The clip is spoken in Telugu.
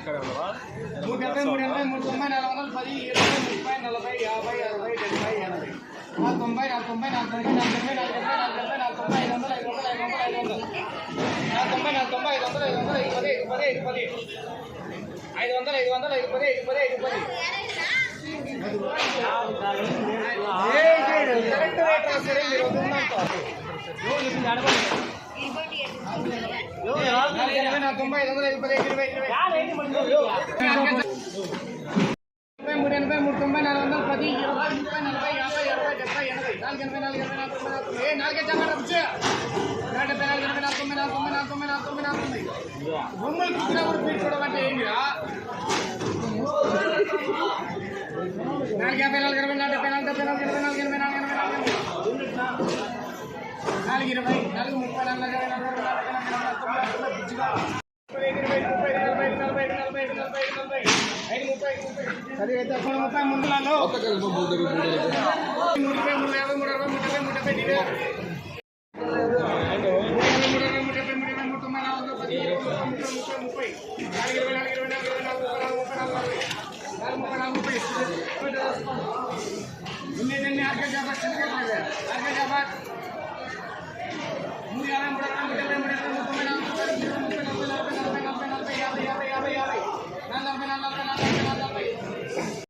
మూడు డెబ్బై మూడు ఎనభై మూడు తొంభై నాలుగు వందల పది ఇరవై ముప్పై నలభై యాభై అరవై డెబ్బై ఎనభై నాలుగు తొంభై నాలుగు తొంభై నాలుగు తొంభై నాలుగు డెబ్బై నాలుగు డెబ్బై నాలుగు డెబ్బై నాలుగు తొంభై ఐదు వందలు ఐదు వందలు ఐదు వందలు ఐదు వందలు నాలుగు తొంభై నాలుగు తొంభై ఐదు వందలు ఐదు వందలు ఐదు పది ఐదు పది ఐదు పది ఐదు వందలు ఐదు వందలు ఐదు పది ఐదు పది ఐదు పది కరెక్ట్ రేట్ రాశారు మీరు వద్దంతా తొంభై ఐదు వందలు ఐదు పది ఐదు ఇరవై ఇరవై ముప్పై మూడు ఎనభై మూడు తొంభై నాలుగు వందల పది ఇరవై ముప్పై నలభై యాభై అరవై డెబ్బై ఎనభై నాలుగు ఎనభై నాలుగు ఎనభై నాలుగు తొంభై నాలుగు ఏ నాలుగే చెప్పండి వచ్చే నూట డెబ్బై నాలుగు ఎనభై నాలుగు తొంభై నాలుగు తొంభై నాలుగు తొంభై నాలుగు తొంభై నాలుగు తొంభై బొమ్మలు కృష్ణాపురం పీల్చుకోవడం అంటే ఏంటిరా నాలుగు యాభై నాలుగు ఇరవై నాలుగు డెబ్బై నాలుగు డెబ్బై నాలుగు ఎనభై నాలుగు ఎనభై నాలుగు ఎనభై నాలుగు నాలుగు ఇరవై నాలుగు ముప్పై నాలుగు ఇరవై నాలుగు సరే అయితే అప్పుడు ముప్పై ముందులలో మూడు ఇరవై మూడు యాభై మూడు అరవై మూడు డెబ్బై మూడు డెబ్బై ఇరవై మూడు ఇరవై మూడు డెబ్బై మూడు ఇరవై మూడు తొంభై నాలుగు వందల పది ఇరవై ముప్పై ముప్పై ముప్పై ముప్పై నాలుగు ఇరవై నాలుగు ఇరవై నాలుగు ఇరవై నాలుగు ముప్పై నాలుగు ముప్పై నాలుగు నలభై నాలుగు ముప్పై నాలుగు ముప్పై ఎన్ని ఆర్కే జాబాట్ ఆర్కే జాబాట్ మూడు యాభై మూడు అరవై మూడు డెబ్బై మూడు ఇరవై